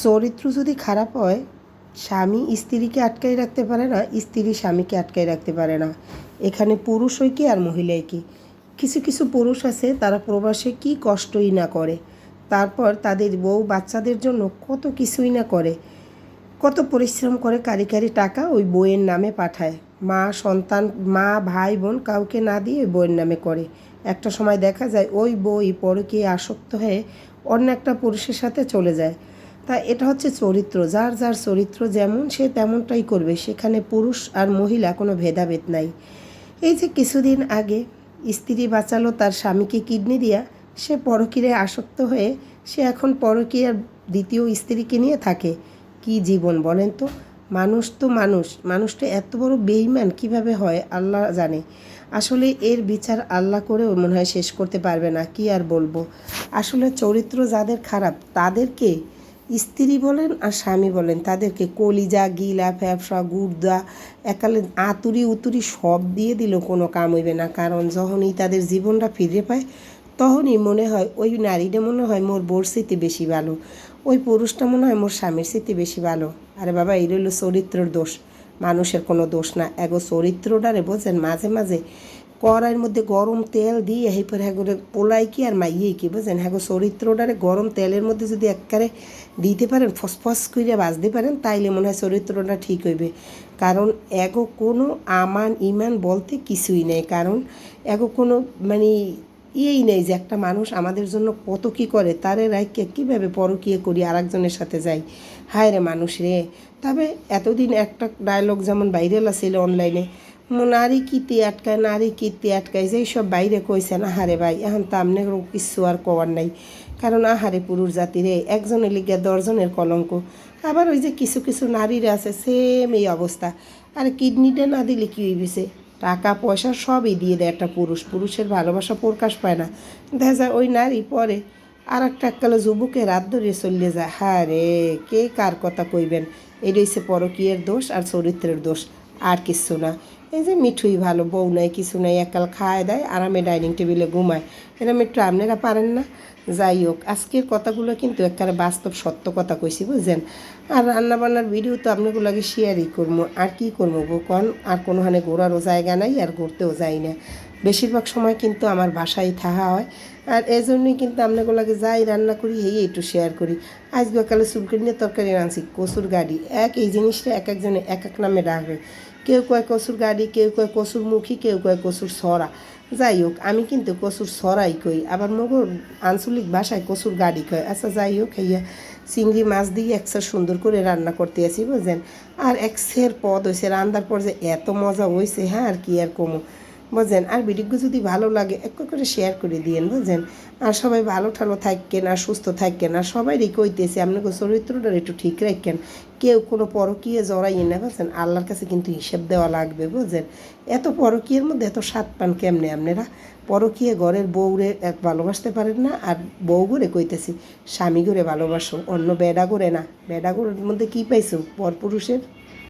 চরিত্র যদি খারাপ হয়, স্বামী স্ত্রীকে আটকাই রাখতে পারে না, স্ত্রী স্বামীকে আটকাই রাখতে পারে না। এখানে পুরুষ হয় কি আর মহিলাই কি? কিছু কিছু পুরুষ আছে, তারা প্রবাসে কি কষ্টই না করে। তারপর তাদের বউ বাচ্চাদের জন্য কত কিছুই না করে। কত পরিশ্রম করে কারি কারি টাকা ওই বইয়ের নামে পাঠায়। মা, সন্তান, মা, ভাই, বোন কাউকে না দিয়ে ওই বইয়ের নামে করে। একটা সময় দেখা যায়, ওই বই পরকে আসক্ত হয়ে অন্য একটা পুরুষের সাথে চলে যায়। তা এটা হচ্ছে চরিত্র। যার যার চরিত্র যেমন সে তেমনটাই করবে। সেখানে পুরুষ আর মহিলা কোনো ভেদাভেদ নাই। এই যে কিছুদিন আগে স্ত্রী বাঁচালো তার স্বামীকে কিডনি দিয়া, সে পরকীরে আসক্ত হয়ে সে এখন পরকীয়ার দ্বিতীয় স্ত্রীকে নিয়ে থাকে। কি জীবন বলেন তো? মানুষ তো মানুষ। মানুষটা এত বড় বেইমান কীভাবে হয় আল্লাহ জানে। আসলে এর বিচার আল্লাহ করেও মনে হয় শেষ করতে পারবে না। কি আর বলব? আসলে চরিত্র যাদের খারাপ, তাদেরকে স্ত্রী বলেন আর স্বামী বলেন, তাদেরকে কলিজা, গিলা ফ্যাপসা গুর্দা, একালে আতুরি উতুরি সব দিয়ে দিলেও কোনো কাম হইবে না। কারণ যখনই তাদের জীবনটা ফিরে পায়, তখনই মনে হয় ওই নারীটা মনে হয় মোর বোর স্মৃতি বেশি ভালো, ওই পুরুষটা মনে হয় মোর স্বামীর স্মৃতি বেশি ভালো। আরে বাবা, এই রইল চরিত্রর দোষ। মানুষের কোনো দোষ না। এগো চরিত্রটারে বোঝেন, মাঝে মাঝে কড়াইয়ের মধ্যে গরম তেল দিয়ে এরপর হ্যাঁ করে পোলাই কি আর মাইয়ে কি বুঝছেন হ্যাঁ গো চরিত্রটারে গরম তেলের মধ্যে যদি একবারে দিতে পারেন, ফসফস করে বাজতে পারেন, তাইলে মনে হয় চরিত্রটা ঠিক হইবে। কারণ এগো কোনো আমান ইমান বলতে কিছুই নেই। কারণ এগো কোনো মানে ইয়েই নেই যে একটা মানুষ আমাদের জন্য কত কি করে, তারে রাইকে কীভাবে পরকীয় করি আরেকজনের সাথে যাই। হায় রে মানুষ রে। তবে এতদিন একটা ডায়লগ যেমন ভাইরাল আছিল অনলাইনে নারী কীতি আটকায়, নারী কীর্তি আটকায় যে সব বাইরে কইছে না হারে ভাই, এখন তো আমনে কিছু আর কওয়ার নাই। কারণ আহারে পুরুষ জাতিরে একজনের লিগে দশজনের কলঙ্ক। আবার ওই যে কিছু কিছু নারীরা আছে সেম এই অবস্থা। আর কিডনিটা না দিলে কী হইবিছে টাকা, পয়সা সবই দিয়ে দেয় একটা পুরুষ। পুরুষের ভালোবাসা প্রকাশ পায় না। দেখা যায় ওই নারী পরে আর একটা এককালে যুবকে রাত ধরে চলে যায়। হ্যাঁ রে কে কার কথা কইবেন? এটা হচ্ছে পরকীয়ের দোষ আর চরিত্রের দোষ। আর কিছু না। এই যে মিঠুই ভালো, বউ নাই, কিছু নাই একাল খায় দেয়, আরামে ডাইনিং টেবিলে ঘুমায়। এরম একটু আপনারা পারেন না। যাই হোক, আজকের কথাগুলো কিন্তু একবারে বাস্তব সত্য কথা কইছি, বুঝছেন? আর রান্নাবান্নার ভিডিও তো আপনাগুলোকে শেয়ারই করব আর কি করব গো কন, আর কোনোখানে ঘোরারও জায়গা নাই, আর ঘুরতেও যাই না। বেশিরভাগ সময় কিন্তু আমার বাসায় থাকা হয়। আর এই জন্যই কিন্তু আপনাগুলোকে যাই রান্না করি এই একটু শেয়ার করি। আজ সকালে নিয়ে তরকারি রাঁধছি, কচুর গাড়ি। এক এই জিনিসটা এক একজনে এক এক নামে ডাকবে কেউ কয় কচুর গাড়ি, কেউ কয় কচুর মুখী, কেউ কয় কচুর সরা। যাই হোক, আমি কিন্তু কচুর সরাই কই। আবার মগর আঞ্চলিক ভাষায় কচুর গাড়ি কয়। আচ্ছা যাই হোক, হইয়া চিংড়ি মাছ দিয়ে একসা সুন্দর করে রান্না করতে আসি, বুঝলেন? আর এক একসের পদ হয়েছে রান্নার পর যে এত মজা হয়েছে হ্যাঁ আর কি আর কমো? বুঝলেন আর ভিডিওগুলো যদি ভালো লাগে, এক করে শেয়ার করে দিয়েন বুঝলেন আর সবাই ভালো ঠালো থাকেন আর সুস্থ থাকেন আর সবাই কইতেছে আপনাকে চরিত্রটা একটু ঠিক রাখেন। কেউ কোনো পরকীয়ে জড়াই না বুঝছেন আল্লাহর কাছে কিন্তু হিসেব দেওয়া লাগবে বুঝলেন এত পরকীয়ের মধ্যে এত স্বাদ পান কেমনে আপনারা? পরকীয়ে ঘরের বউরে এক ভালোবাসতে পারেন না, আর বউ করে কইতেছি, স্বামী করে ভালোবাসো, অন্য বেডা করে না। বেডা ঘরের মধ্যে কী পাইছো? পরপুরুষের?